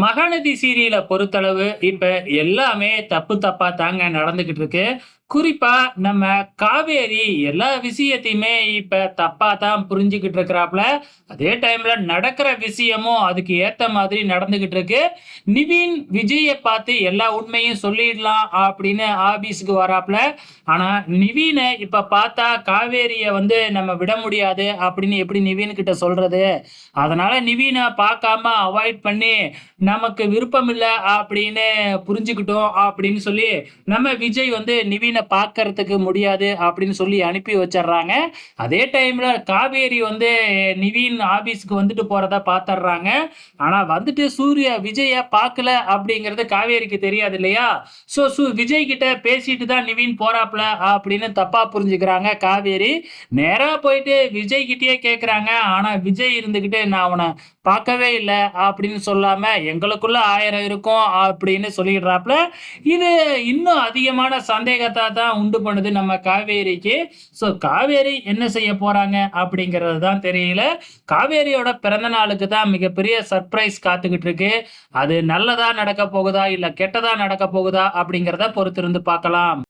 மகாநதி சீரியல பொறுத்தளவு இப்ப எல்லாமே தப்பு தப்பா தாங்க நடந்துகிட்டு இருக்கு. குறிப்பா நம்ம காவேரி எல்லா விஷயத்தையுமே இப்ப தப்பா தான் புரிஞ்சுகிட்டு இருக்கிறாப்ல. அதே டைம்ல நடக்கிற விஷயமும் அதுக்கு ஏத்த மாதிரி நடந்துகிட்டு இருக்கு. நிவின் விஜய பார்த்து எல்லா உண்மையும் சொல்லிடலாம் அப்படின்னு ஆபீஸ்க்கு வராப்ல. ஆனா நிவீனை இப்ப பார்த்தா காவேரிய வந்து நம்ம விட முடியாது அப்படின்னு எப்படி நிவின் கிட்ட சொல்றது? அதனால நிவீனை பார்க்காம அவாய்ட் பண்ணி நமக்கு விருப்பம் இல்லை அப்படின்னு புரிஞ்சுக்கிட்டோம் அப்படின்னு சொல்லி நம்ம விஜய் வந்து நிவின பார்க்கறதுக்கு முடியாது அப்படின்னு சொல்லி அனுப்பி வச்சிடுறாங்க. அதே டைம்ல காவேரி வந்து நிவின் ஆபீஸ்க்கு வந்துட்டு போறதா பார்த்துடுறாங்க. ஆனா வந்துட்டு சூர்யா விஜய பார்க்கல அப்படிங்கிறது காவேரிக்கு தெரியாது இல்லையா? ஸோ சு விஜய் கிட்ட பேசிட்டு தான் நிவின் போறாப்ல அப்படின்னு தப்பா புரிஞ்சுக்கிறாங்க காவேரி. நேராக போயிட்டு விஜய் கிட்டேயே கேட்குறாங்க. ஆனா விஜய் இருந்துகிட்டு நான் அவனை பார்க்கவே இல்லை அப்படின்னு சொல்லாம எங்களுக்குள்ள ஆயிரம் இருக்கும் அப்படின்னு சொல்லிடுறாப்புல இது இன்னும் அதிகமான சந்தேகத்தை தான் உண்டு பண்ணுது நம்ம காவேரிக்கு. ஸோ காவேரி என்ன செய்ய போறாங்க அப்படிங்கிறது தான் தெரியல. காவேரியோட பிறந்த நாளுக்கு தான் மிகப்பெரிய சர்ப்ரைஸ் காத்துக்கிட்டு இருக்கு. அது நல்லதா நடக்க போகுதா? இல்லை கெட்டதா நடக்க போகுதா? அப்படிங்கிறத பொறுத்திருந்து பார்க்கலாம்.